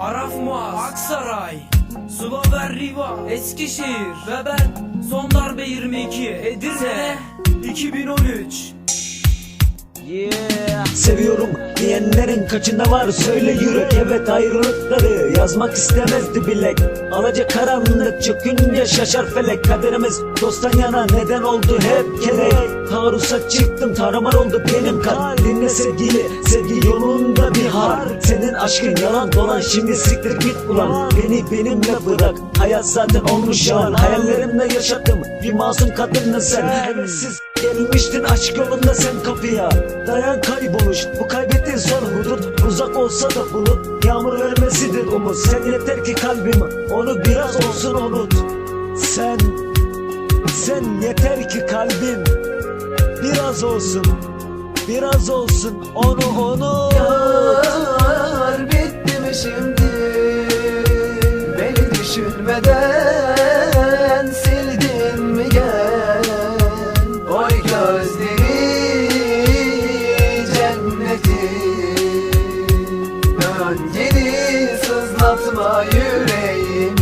Araf Muaz, Aksaray, Sulaver Riva, Eskişehir ve ben son darbe 22 Edirne 2013 Seviyorum diyenlerin kaçında var? Söyle yürek Evet ayrılıkları yazmak istemezdi bilek. Alaca karanlık çökünce şaşar felek. Kaderimiz dosttan yana neden oldu hep gerek Taarruza çıktım tarumar oldu benim kan Dinle sevgili. Sevgi yolunda bir har Senin aşkın yalan dolan. Şimdi siktir git ulan. Beni benimle bırak. Hayat zaten olmuş yalan. Hayallerimle yaşadım bir masum kadınla sen. Hevetsiz Gelmiştin aşk yolunda sen kapıya. Dayan kayboluş bu kaybettiğin son hudut Uzak olsa da bulut Yağmur vermesidir umut. Sen yeter ki kalbim onu biraz olsun unut. Sen Sen yeter ki kalbim Biraz olsun Biraz olsun onu onu Yar bitti mi şimdi? Beni düşünmeden sızlatma yüreğimi.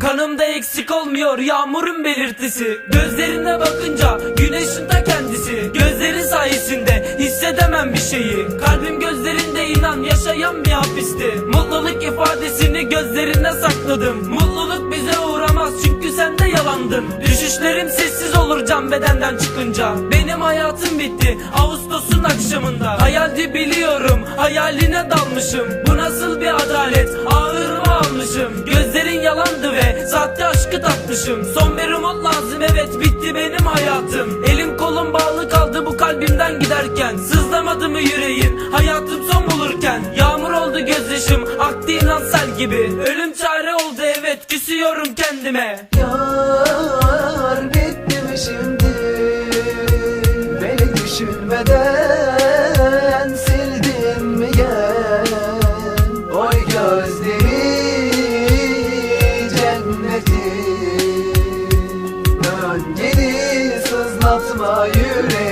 Kanımda eksik olmuyor yağmurun belirtisi. Gözlerine bakınca güneşin ta kendisi. Gözleri sayesinde hissedemem bir şeyi. Kalbim gözlerinde inan yaşayan bir hapisti. Mutluluk ifadesini gözlerinde sakladım. Mutluluk bize uğramaz çünkü yalandın Düşüşlerim sessiz olur can bedenden çıkınca. Benim hayatım bitti Ağustos'un akşamında. Hayaldi biliyorum hayaline dalmışım. Bu nasıl bir adalet? Ağır mı almışım. Gözlerin yalandı ve sahte aşkı tatmışım Son bir umut lazım evet bitti benim hayatım. Elim kolum bağlı kaldı bu kalbimden giderken. Sızlamadı mı yüreğin hayatım son bulurken. Yağmur oldu gözyaşım aktı inan sel gibi. Ölüm çare Evet küsüyorum kendime. Yar bitti mi şimdi. Beni düşünmeden sildin mi gel? Oy gözleri cenneti. Dön geri sızlatma yüreği.